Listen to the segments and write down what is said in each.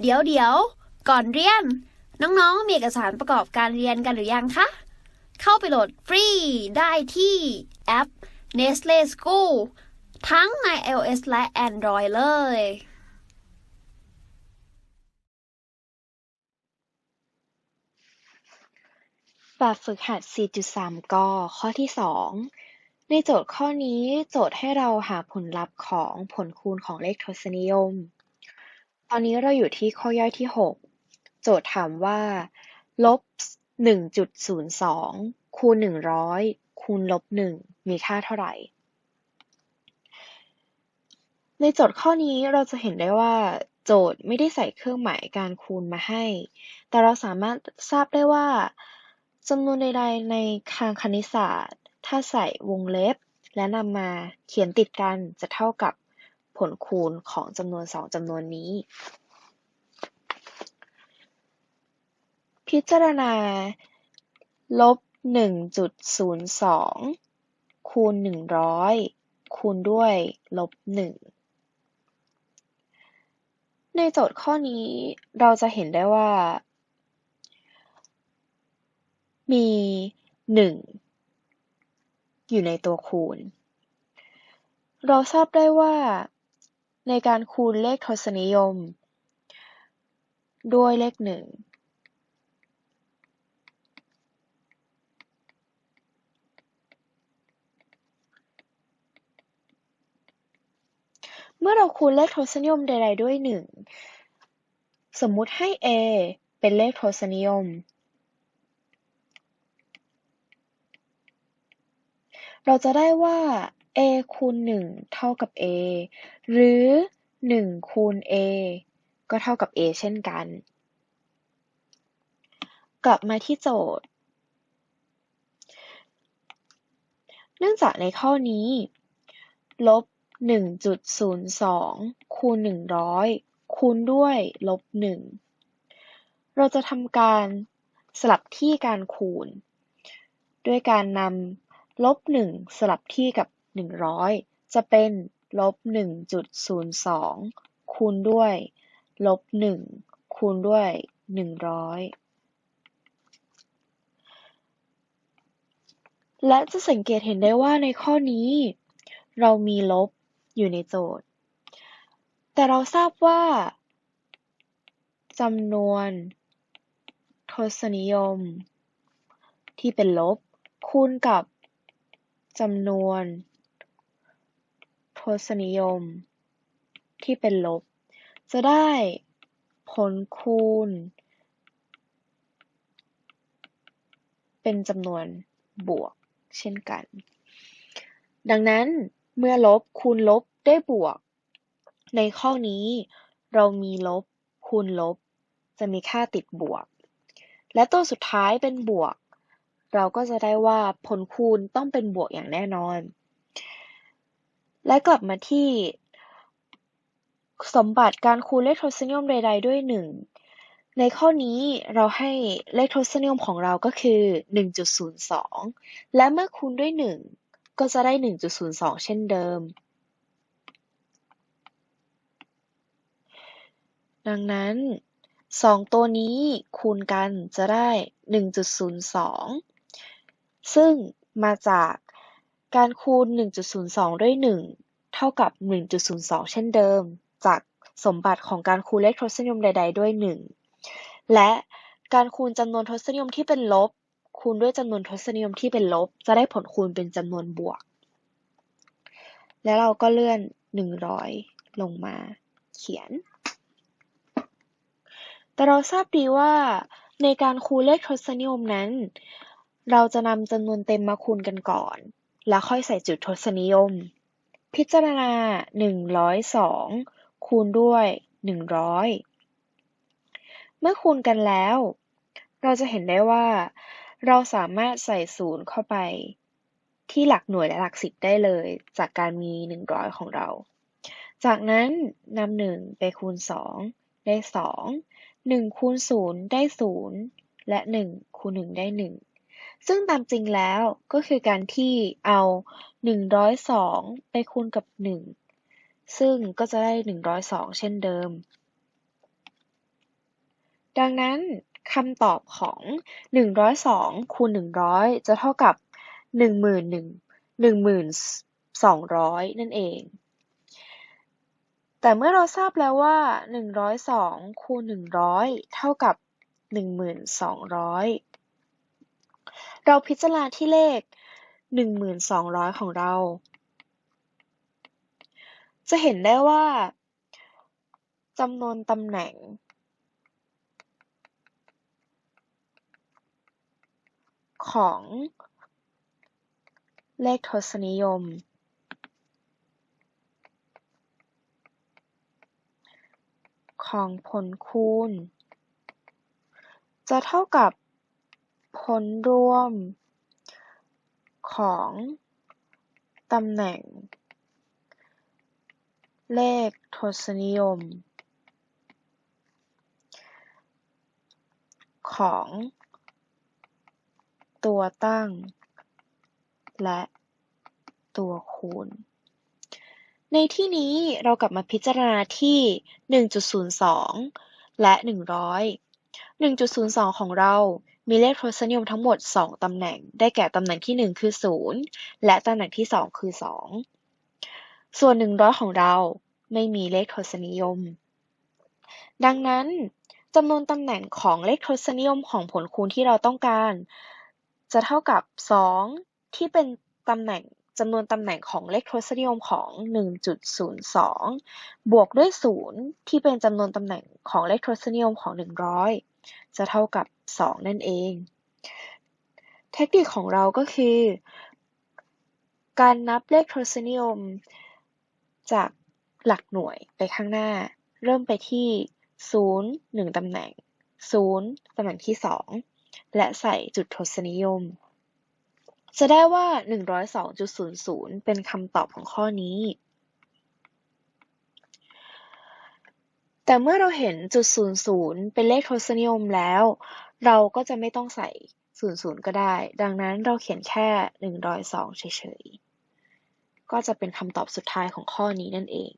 เดี๋ยวเดี๋ยวก่อนเรียน น้องๆ มีเอกสารประกอบการเรียนกันหรือยังคะ เข้าไปโหลดฟรีได้ที่แอป Nestle School ทั้งใน iOS และ Android เลย แบบฝึกหัด 4.3 ก ข้อที่ 2 ในโจทย์ข้อนี้โจทย์ให้เราหาผลลัพธ์ของผลคูณของเลขทศนิยม ตอนนี้เราอยู่ที่ข้อย่อยที่6โจทย์ถามว่า ลบ1.02คูณ100คูณลบ1มีค่าเท่าไหร่ ในโจทย์ข้อนี้เราจะเห็นได้ว่า โจทย์ไม่ได้ใส่เครื่องหมายการคูณมาให้ แต่เราสามารถทราบได้ว่าจำนวนใดๆในทางคณิตศาสตร์ ถ้าใส่วงเล็บ และนำมาเขียนติดกันจะเท่ากับ ผลคูณของจำนวนสองจำนวนนี้ พิจารณา ลบ 1.02 คูณ 100 คูณด้วย ลบ 1 ในโจทย์ข้อนี้เราจะเห็นได้ว่า มีหนึ่งอยู่ในตัวคูณเราทราบได้ว่า ในการคูณเลขทศนิยม ด้วยเลขหนึ่งเมื่อเราคูณเลขทศนิยมใด ๆ ด้วยหนึ่งสมมุติให้ a เป็นเลขทศนิยม เราจะได้ว่า a คูณ1เท่ากับ a หรือ1คูณ a ก็เท่ากับ a เช่นกัน กลับมาที่โจทย์ เนื่องจากในข้อนี้ ลบ 1.02 คูณ 100 คูณด้วยลบ 1 เราจะทำการสลับที่การคูณ ด้วยการนำลบ 1 สลับที่กับ 100จะเป็น ลบ1.02คูณด้วย ลบ1คูณด้วย100และจะสังเกตเห็นได้ว่าในข้อนี้ เรามีลบอยู่ในโจทย์ แต่เราทราบว่าจำนวนทศนิยม ที่เป็นลบคูณกับจำนวน ทศนิยม ที่เป็นลบ จะได้ผลคูณ เป็นจำนวนบวกเช่นกัน ดังนั้นเมื่อลบคูณลบได้บวก ในข้อนี้เรามีลบคูณลบ จะมีค่าติดบวก และตัวสุดท้ายเป็นบวก เราก็จะได้ว่าผลคูณต้องเป็นบวกอย่างแน่นอน และกลับมาที่สมบัติการคูณเลขทศนิยมใด ๆ ด้วย 1 ในข้อนี้เราให้เลขทศนิยมของเราก็คือ 1.02 และเมื่อคูณด้วย 1 ก็จะได้ 1.02 เช่นเดิม ดังนั้น 2 ตัวนี้คูณกันจะได้ 1.02 ซึ่งมาจาก การคูณ 1.02 ด้วย 1 เท่ากับ 1.02 เช่นเดิม จากสมบัติของการคูณเลขทศนิยมใด ๆ ด้วย 1 และการคูณจำนวนทศนิยมที่เป็นลบ คูณด้วยจำนวนทศนิยมที่เป็นลบ จะได้ผลคูณเป็นจำนวนบวก แล้วเราก็เลื่อน 100 ลงมาเขียน แต่เราทราบดีว่าในการคูณเลขทศนิยมนั้น เราจะนำจำนวนเต็มมาคูณกันก่อน แล้วค่อยใส่จุดทศนิยม พิจารณา 102 คูณด้วย 100 เมื่อคูณกันแล้ว เราจะเห็นได้ว่า เราสามารถใส่ศูนย์เข้าไป ที่หลักหน่วยและหลักสิบได้เลย จากการมี 100 ของเรา จากนั้นนำหนึ่งไปคูณ 2 ได้สองหนึ่งคูณศูนย์ได้ศูนย์และหนึ่งคูณหนึ่งได้หนึ่ง ซึ่งตามจริงแล้วก็คือการที่เอาหนึ่งร้อยสองไปคูณกับหนึ่งซึ่งก็จะได้หนึ่งร้อยสองเช่นเดิม ดังนั้นคำตอบของ 102 คูณ 100 จะเท่ากับ11,200 นั่นเอง แต่เมื่อเราทราบแล้วว่า 102 คูณ 100 เท่ากับ 1,200 เราพิจารณาที่เลข 1,200 ของเรา จะเห็นได้ว่าจำนวนตำแหน่ง ของเลขทศนิยม ของผลคูณ จะเท่ากับ ลรวมของตำแหน่งเลขทศนิยมของตัวตั้งและตัวคูณ ในที่นี้เรากลับมาพิจารณาที่ 1.02 และ 100 1.02 ของเรา มีเลขทศนิยมทั้งหมด 2 ตำแหน่ง ได้แก่ตำแหน่งที่ 1 คือ 0 และตำแหน่งที่ 2 คือ 2 ส่วน 100 ของเราไม่มีเลขทศนิยม ดังนั้นจำนวนตำแหน่งของเลขทศนิยมของผลคูณที่เราต้องการ จะเท่ากับ 2 ที่เป็นตำแหน่งจำนวนตำแหน่งของเลขทศนิยมของ 1.02 บวกด้วย 0 ที่เป็นจำนวนตำแหน่งของเลขทศนิยมของ 100 จะเท่ากับ 2 นั่นเอง เทคนิคของเราก็คือ การนับเลขทศนิยม จากหลักหน่วยไปข้างหน้า เริ่มไปที่ 0 1 ตำแหน่ง 0 ตำแหน่งที่ 2 และใส่จุดทศนิยม จะได้ว่า 102.00 เป็นคำตอบของข้อนี้ แต่เมื่อเราเห็นจุด00เป็นเลขทศนิยมแล้ว เราก็จะไม่ต้องใส่00ก็ได้ ดังนั้นเราเขียนแค่102เฉยๆ ก็จะเป็นคำตอบสุดท้ายของข้อนี้นั่นเอง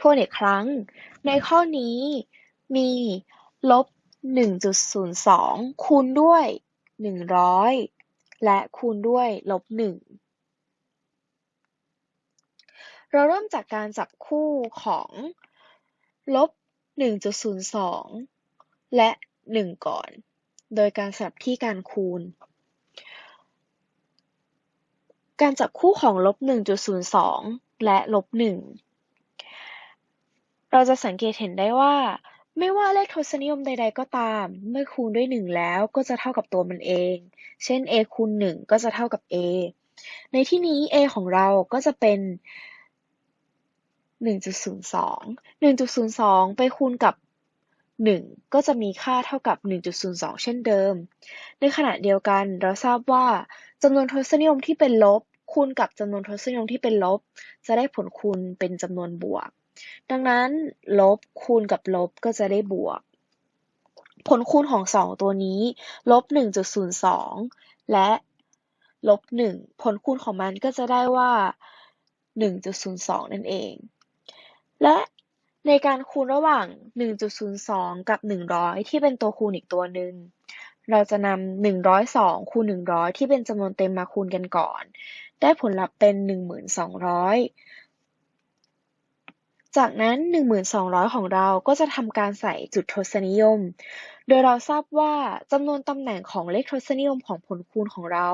ทวนอีกครั้ง ในข้อนี้มีลบ1.02 คูณด้วย 100 และคูณด้วยลบ1 เราเริ่มจากการจับคู่ของลบ 1.02 และ 1 ก่อน โดยการสลับที่การคูณ การจับคู่ของลบ 1.02 และลบ 1 เราจะสังเกตเห็นได้ว่า ไม่ว่าเลขทศนิยมใด ๆ ก็ตาม เมื่อคูณด้วย 1 แล้วก็จะเท่ากับตัวมันเอง เช่น a คูณ 1 ก็จะเท่ากับ a ในที่นี้ a ของเราก็จะเป็น 1.02 1.02 ไปคูณกับ 1 ก็จะมีค่าเท่ากับ 1.02 เช่นเดิม ในขณะเดียวกันเราทราบว่าจำนวนทศนิยมที่เป็นลบ คูณกับจำนวนทศนิยมที่เป็นลบ จะได้ผลคูณเป็นจำนวนบวก ดังนั้นลบคูณกับลบก็จะได้บวก ผลคูณของ 2 ตัวนี้ลบ 1.02 และลบ 1 ผลคูณของมันก็จะได้ว่า 1.02 นั่นเอง และในการคูณระหว่าง 1.02 กับ 100 ที่เป็นตัวคูณอีกตัวหนึ่ง เราจะนำ102 คูณ 100 ที่เป็นจำนวนเต็มมาคูณกันก่อน ได้ผลลัพธ์เป็น 1200 จากนั้น 1200 ของเราก็จะทำการใส่จุดทศนิยม โดยเราทราบว่าจำนวนตำแหน่งของเลขทศนิยมของผลคูณของเรา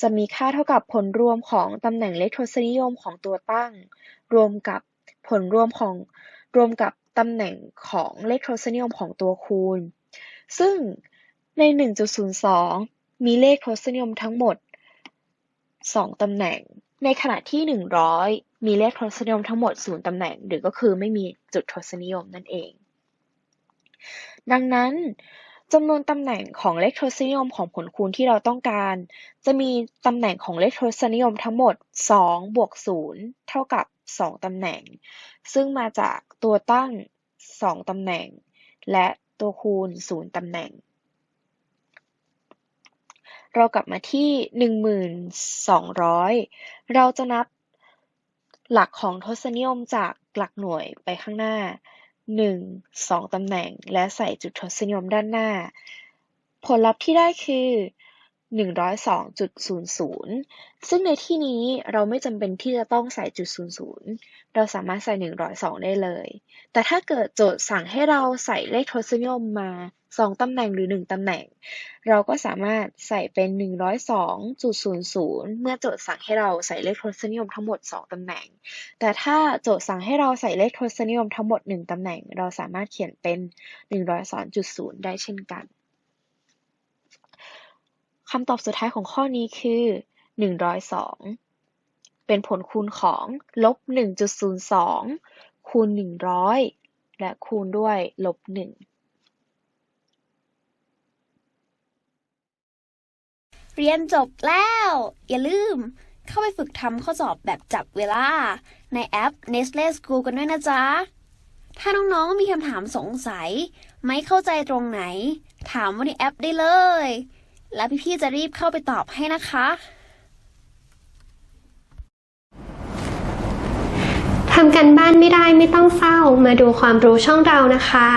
จะมีค่าเท่ากับผลรวมของตำแหน่งเลขทศนิยมของตัวตั้ง รวมกับ ผลรวมของรวมกับตำแหน่งของเลขทศนิยมของตัวคูณ ซึ่งใน 1.02 มีเลขทศนิยมทั้งหมด 2 ตำแหน่ง ในขณะที่ 100 มีเลขทศนิยมทั้งหมด 0 ตำแหน่ง หรือก็คือไม่มีจุดทศนิยมนั่นเอง ดังนั้นจำนวนตำแหน่งของเลขทศนิยมของผลคูณที่เราต้องการ จะมีตำแหน่งของเลขทศนิยมทั้งหมด 2 บวก 0 เท่ากับ 2 ตำแหน่ง ซึ่งมาจากตัวตั้ง 2 ตำแหน่ง และตัวคูณ 0 ตำแหน่ง เรากลับมาที่ 1,200 เราจะนับหลักของทศนิยมจากหลักหน่วยไปข้างหน้าหนึ่งสองตำแหน่ง และใส่จุดทศนิยมด้านหน้า ผลลัพธ์ที่ได้คือ 102.00 ซึ่งในที่นี้เราไม่จำเป็นที่จะต้องใส่จุด00 เราสามารถใส่ 102 ได้เลย แต่ถ้าเกิดโจทย์สั่งให้เราใส่เลขทศนิยมมา 2 ตำแหน่งหรือ 1 ตำแหน่ง เราก็สามารถใส่เป็น 102.00 เมื่อโจทย์สั่งให้เราใส่เลขทศนิยมทั้งหมด 2 ตำแหน่ง แต่ถ้าโจทย์สั่งให้เราใส่เลขทศนิยมทั้งหมด 1 ตำแหน่ง เราสามารถเขียนเป็น 102.0 ได้เช่นกัน คำตอบสุดท้ายของข้อนี้คือ 102 เป็นผลคูณของลบ 1.02 คูณ 100 และคูณด้วยลบ 1 เรียนจบแล้ว อย่าลืมเข้าไปฝึกทำข้อสอบแบบจับเวลา ในแอป Nestle School กันด้วยนะจ๊ะ ถ้าน้องๆมีคำถามสงสัย ไม่เข้าใจตรงไหน ถามว่าในแอปได้เลย แล้วพี่ๆจะรีบเข้าไปตอบให้นะคะ ทำกันบ้านไม่ได้ไม่ต้องเศร้ามาดูความรู้ช่องเรานะคะ